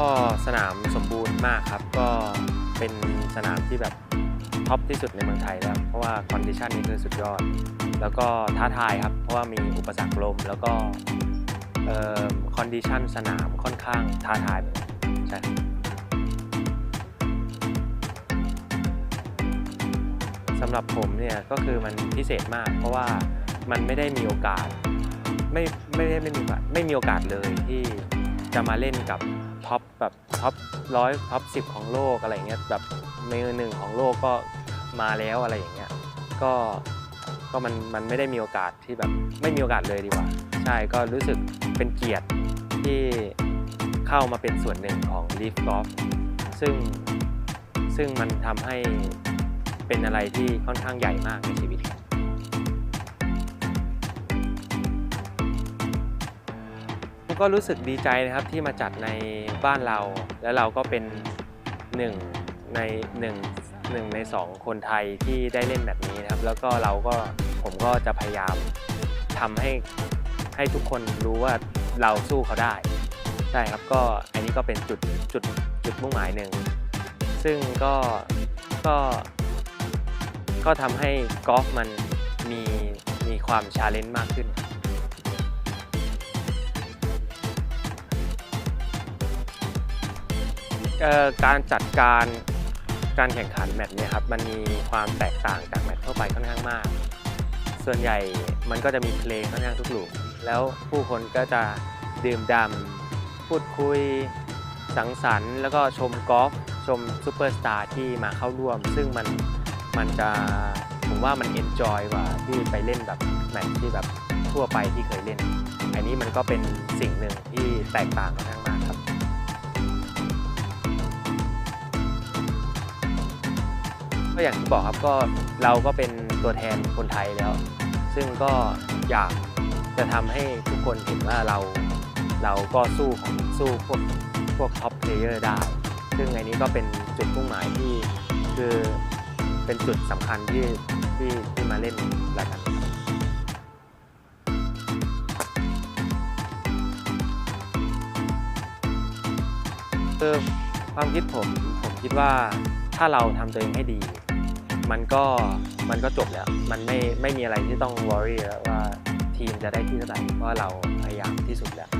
ก็สนามสมบูรณ์มากครับ ก็เป็นสนามที่แบบท็อปที่สุดในเมืองไทยแล้ว เพราะว่าคอนดิชันนี่คือสุดยอด แล้วก็ท้าทายครับ เพราะว่ามีอุปสรรคลม แล้วก็คอนดิชันสนามค่อนข้างท้าทายใช่สำหรับผมเนี่ยก็คือมันพิเศษมาก เพราะว่ามันไม่ได้มีโอกาส ไม่ไม่ได้ไม่มีไม่มีโอกาสเลยที่จะมาเล่นกับ ท็อปแบบท็อปร้อยท็อปสิของโลกอะไรเงี้ยแบบมือหนึ่งของโลกก็มาแล้วอะไรอย่างเงี้ยก็ก็มันมันไม่ได้มีโอกาสที่แบบไม่มีโอกาสเลยดีกว่า ใช่ก็รู้สึกเป็นเกียรติที่เข้ามาเป็นส่วนหนึ่งของ Leaf g o ซึ่งซึ่งมันทำให้เป็นอะไรที่ค่อนข้างใหญ่มากในชีวิตครับ ก็รู้สึกดีใจนะครับที่มาจัดในบ้านเรา แล้วเราก็เป็นหนึ่งในหนึ่งหนึ่งในสองคนไทยที่ได้เล่นแบบนี้นะครับ แล้วก็เราก็ผมก็จะพยายามทำให้ให้ทุกคนรู้ว่าเราสู้เขาได้ใช่ครับก็อันนี้ก็เป็นจุดจุดจุดมุ่งหมายหนึ่ง ซึ่งก็ก็ก็ทำให้กอล์ฟมันมีมีความชาเลนจ์มากขึ้น การจัดการการแข่งขันแมตช์เนี่ยครับมันมีความแตกต่างจากแมตช์ทั่วไปค่อนข้างมาก ส่วนใหญ่มันก็จะมีเพลงค่อนข้างทุกหลุมแล้วผู้คนก็จะดื่มด่ำพูดคุยสังสรรค์แล้วก็ชมกอล์ฟชมซูเปอร์สตาร์ที่มาเข้าร่วม ซึ่งมันมันจะผมว่ามันเอนจอยกว่าที่ไปเล่นแบบแมตช์ที่แบบทั่วไปที่เคยเล่น อันนี้มันก็เป็นสิ่งหนึ่งที่แตกต่างค่อนข้างมากครับ ก็อย่างที่บอกครับก็เราก็เป็นตัวแทนคนไทยแล้ว ซึ่งก็อยากจะทำให้ทุกคนเห็นว่าเราเราก็สู้สู้พวกพวกท็อปเพลเยอร์ได้ ซึ่งอันนี้ก็เป็นจุดมุ่งหมายที่คือเป็นจุดสำคัญที่ที่ที่มาเล่นรายการครับคือความคิดผมผมคิดว่าถ้าเราทำตัวเองให้ดี มันก็มันก็จบแล้ว มันไม่ไม่มีอะไรที่ต้องวอรี่แล้วว่าทีมจะได้ที่เท่าไหร่เพราะเราพยายามที่สุดแล้ว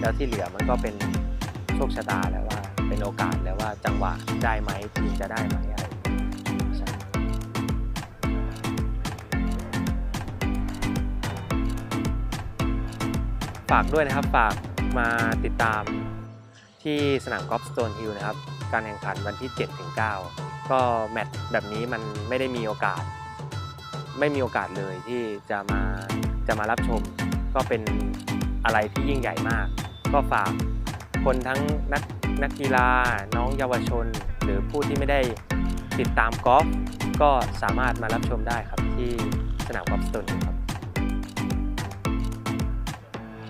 แล้วที่เหลือมันก็เป็นโชคชะตาแล้วว่าเป็นโอกาสแล้วว่าจังหวะได้ไหมทีมจะได้ไหมอะไรฝากด้วยนะครับฝากมาติดตาม ที่สนามกอล์ฟสโตนฮิลนะครับ การแข่งขันวันที่ 7-9 ก็แมตช์แบบนี้มันไม่ได้มีโอกาส ไม่มีโอกาสเลยที่จะมาจะมารับชม ก็เป็นอะไรที่ยิ่งใหญ่มาก ก็ฝากคนทั้งนักนักกีฬาน้องเยาวชน หรือผู้ที่ไม่ได้ติดตามกอล์ฟก็สามารถมารับชมได้ครับที่สนามกอล์ฟสโตนครับ